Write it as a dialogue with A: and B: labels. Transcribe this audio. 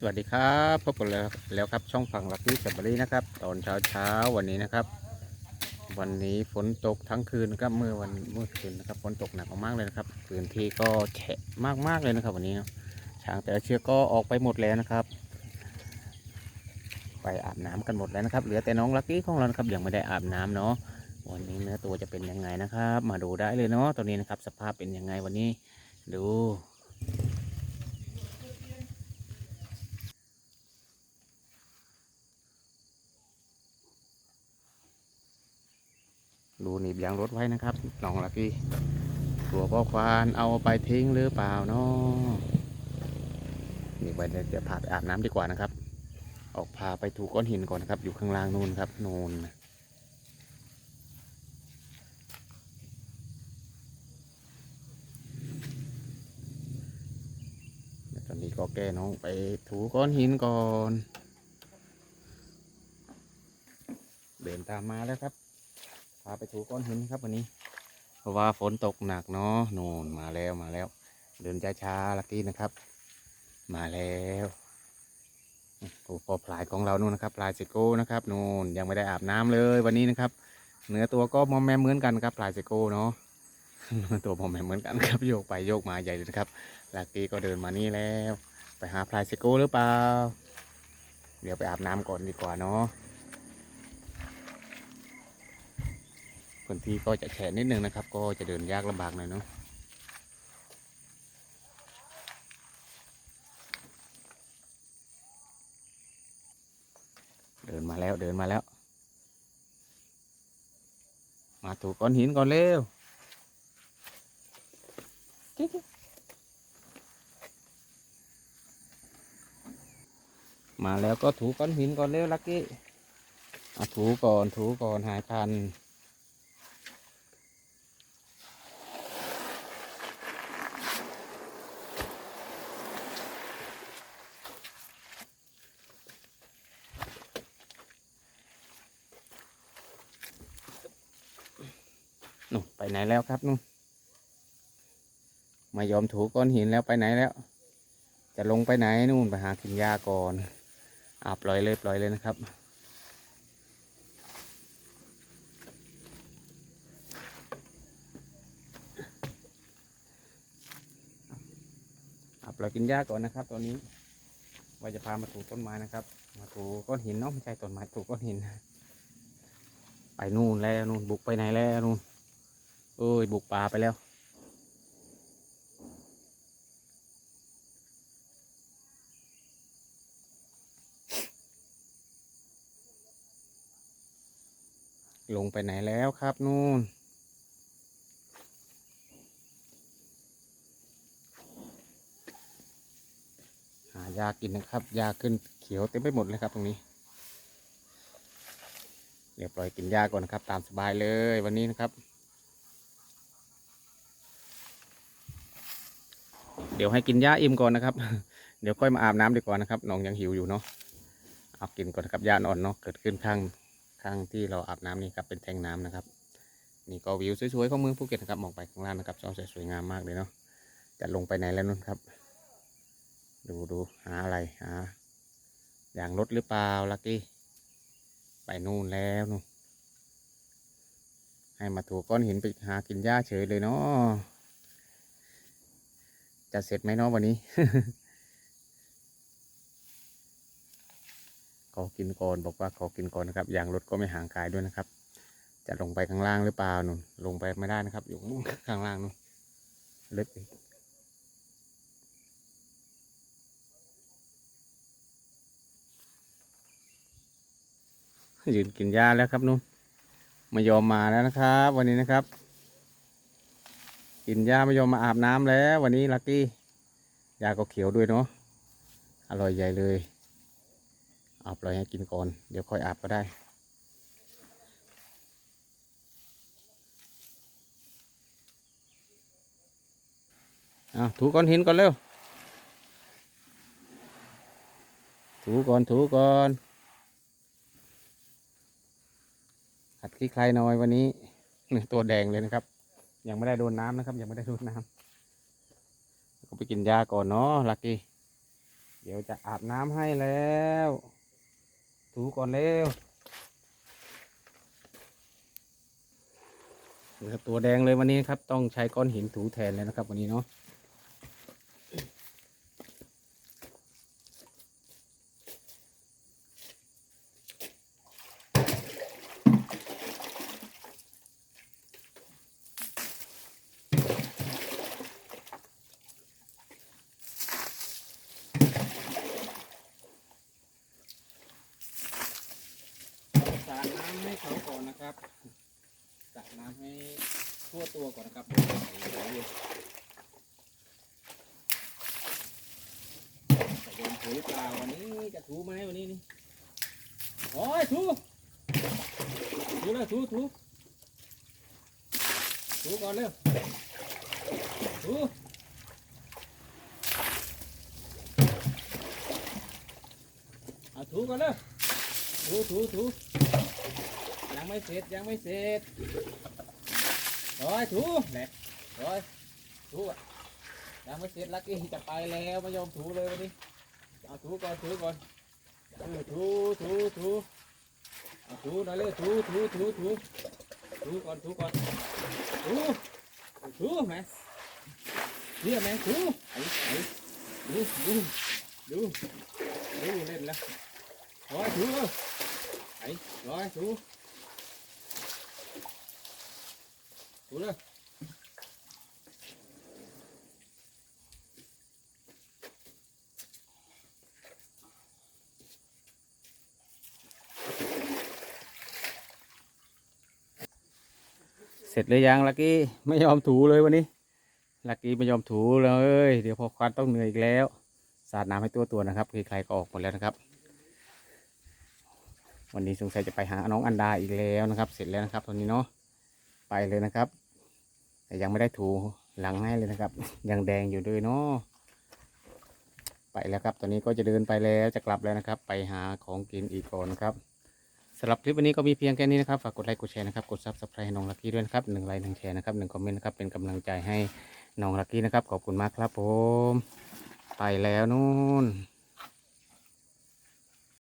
A: สวัสดีครับพบกันแล้วแล้วครับช่องฝั่งลักกี้แคบรี่นะครับ ตอนเช้าเช้าวันนี้นะครับ วันนี้ฝนตกทั้งคืนนะครับเมื่อวันเมื่อคืนนะครับฝนตกหนักมากเลยนะครับพื้นที่ก็แฉะมากๆเลยนะครับ วันนี้ช้างแต่ละเชือกก็ออกไปหมดแล้วนะครับ ไปอาบน้ำกันหมดแล้วนะครับ เหลือแต่น้องลักกี้ของเราครับยังไม่ได้อาบน้ำเนาะวันนี้เนื้อตัวจะเป็นยังไงนะครับ มาดูได้เลยเนาะตอนนี้นะครับ สภาพเป็นยังไงวันนี้ ดู หนีบยางรถไว้นะครับน้องลักกี้ตัวพ่อควานเอาไปทิ้งหรือเปล่าเนาะนี่ไปเดี๋ยวจะพาไปอาบน้ำดีกว่านะครับ ออกพาไปถูก้อนหินก่อนนะครับ อยู่ข้างล่างนู่นครับนู่นตอนนี้ก็แก้น้องไปถูก้อนหินก่อน เดินตามมาแล้วครับาไปถูก้อนหินครับวันนี้ เพราะว่าฝนตกหนักเนาะโน่นมาแล้วมาแล้ว เดินช้าๆลักกี้นะครับ มาแล้วโอ้พอพลายของเรานู่นนะครับพลายเซโก้นะครับนู่นยังไม่ได้อาบน้ำเลยวันนี้นะครับ เนื้อตัวก็มอมแมมเหมือนกันครับพลายเซโก้เนาะตัวมอมแมมเหมือนกันครับโยกไปโยกมาใหญ่เลยนะครับลักกี้ก็เดินมานี่แล้ว ไปหาพลายเซโก้หรือเปล่า เดี๋ยวไปอาบน้ำก่อนดีกว่าเนาะ พื้นที่ก็จะแฉะนิดนึงนะครับ ก็จะเดินยากลำบากหน่อยเนาะเดินมาแล้วเดินมาแล้ว มาถูกก้อนหินก่อนเร็วมาแล้วก็ถูก้อนหินก่อนเร็วลักกี้ถูก่อนถูก่อนหายพัน นู่นไปไหนแล้วครับนู่นไมายอมถูก้อนหินแล้วไปไหนแล้ว จะลงไปไหนนู่นไปหากินหญ้าก่อนอาปล่อยเลยปล่อยเลยนะครับ อาปล่อยกินหญ้าก่อนนะครับตอนนี้ว่าจะพามาถูต้นไม้นะครับ มาถูก้อนหินเนาะไม่ใช่ต้นไม้ถูก้อนหิน ไปนู่นแล้วนู่นบุกไปไหนแล้วนู่น เอ้ย บุกป่าไปแล้ว ลงไปไหนแล้วครับนู่นหายากินนะครับ ยาขึ้นเขียวเต็มไปหมดเลยครับตรงนี้ เดี๋ยวปล่อยกินหญ้าก่อนนะครับ ตามสบายเลยวันนี้นะครับ เดี๋ยวให้กินหญ้าอิ่มก่อนนะครับ เดี๋ยวค่อยมาอาบน้ำดีกว่านะครับน้องยังหิวอยู่เนาะเอากินก่อนครับหญ้าอ่อนเนาะเกิดขึ้นข้างข้างที่เราอาบน้ำนี่ครับเป็นแทงน้ำนะครับ นี่ก็วิวสวยๆของเมืองภูเก็ตนะครับมองไปข้างล่างนะครับจอสวยงามมากเลยเนาะจะลงไปไหนแล้วนู่นครับ ดูดูหาอะไรหาอย่างรถหรือเปล่าลักกี้ไปนู่นแล้วนู่นให้มาถูกก้อนหินไปหากินหญ้าเฉยเลยเนาะ จะเสร็จไหมเนาะวันนี้ขอกินก่อนบอกว่าขอกินก่อนนะครับยางรถก็ไม่ห่างกายด้วยนะครับ จะลงไปข้างล่างหรือเปล่านู่นลงไปไม่ได้นะครับ อยู่ข้างล่างนู่นลึกอีกยืนกินหญ้าแล้วครับนู่นไมายอมมาแล้วนะครับ วันนี้นะครับ กินหญ้าไม่ยอมมาอาบน้ำแล้ว วันนี้ลักกี้ยาก็เขียวด้วยเนาะอร่อยใหญ่เลยเอาปล่อยให้กินก่อน เดี๋ยวค่อยอาบก็ได้ เอาถูก้อนหินก่อนเร็ว ถูก่อนถูก่อนขัดขี้ใครหน่อยวันนี้ตัวแดงเลยนะครับ ยังไม่ได้โดนน้ำนะครับ ยังไม่ได้โดนน้ำก็ไปกินยาก่อนเนาะลักกี้เดี๋ยวจะอาบน้ำให้แล้ว ถูก่อนเร็วนะครับตัวแดงเลยวันนี้ครับ ต้องใช้ก้อนหินถูแทนเลยนะครับ วันนี้เนาะ เขาก่อนนะครับสาดน้ำให้ทั่วตัวก่อนนะครับเดี๋ยวใส่หัวเลยจะโดนถูหรือเปล่าวันนี้จะถูไหมวันนี้นี่โอ้ยถูถูเลยถูถูถูก่อนเร็วถูเอาถูก่อนเร็วถูถูถู ยังไม่เสร็จยังไม่เสร็จร้อยถูแหละร้อยถูอะยังไม่เสร็จลักกี้จะไปแล้วไม่ยอมถูเลยวันนี้เอาถูก่อนถูก่อนถูถูถูเอาถูหน่อยเลยถูถูถูถูถูก่อนถูก่อนถูถูแม่เรียกแม่ถูไอ้ไอ้ดูดูดูดูเล่นล้วร้อยถูเลย ấy rồi chú chú lên เสร็จเลยยังลักกี้ไม่ยอมถูเลยวันนี้ลักกี้ไม่ยอมถูเลย เดี๋ยวพอควันต้องเหนื่อยอีกแล้วสาดน้ำให้ตัวตัวนะครับใครก็ออกหมดแล้วนะครับ วันนี้สงสัยจะไปหาน้องอันดาอีกแล้วนะครับ เสร็จแล้วนะครับตอนนี้เนาะ ไปเลยนะครับ แต่ยังไม่ได้ถูหลังให้เลยนะครับ ยังแดงอยู่ด้วยเนาะไปแล้วครับ ตอนนี้ก็จะเดินไปแล้วจะกลับแล้วนะครับ ไปหาของกินอีกก่อนนะครับสำหรับคลิปวันนี้ก็มีเพียงแค่นี้นะครับ ฝากกดไลค์กดแชร์นะครับ กดซับสไครต์น้องลักกี้ด้วยนะครับหนึ่งไลค์หนึ่งแชร์นะครับหนึ่งคอมเมนต์นะครับ เป็นกำลังใจให้น้องลักกี้นะครับ ขอบคุณมากครับผม ไปแล้วนู่น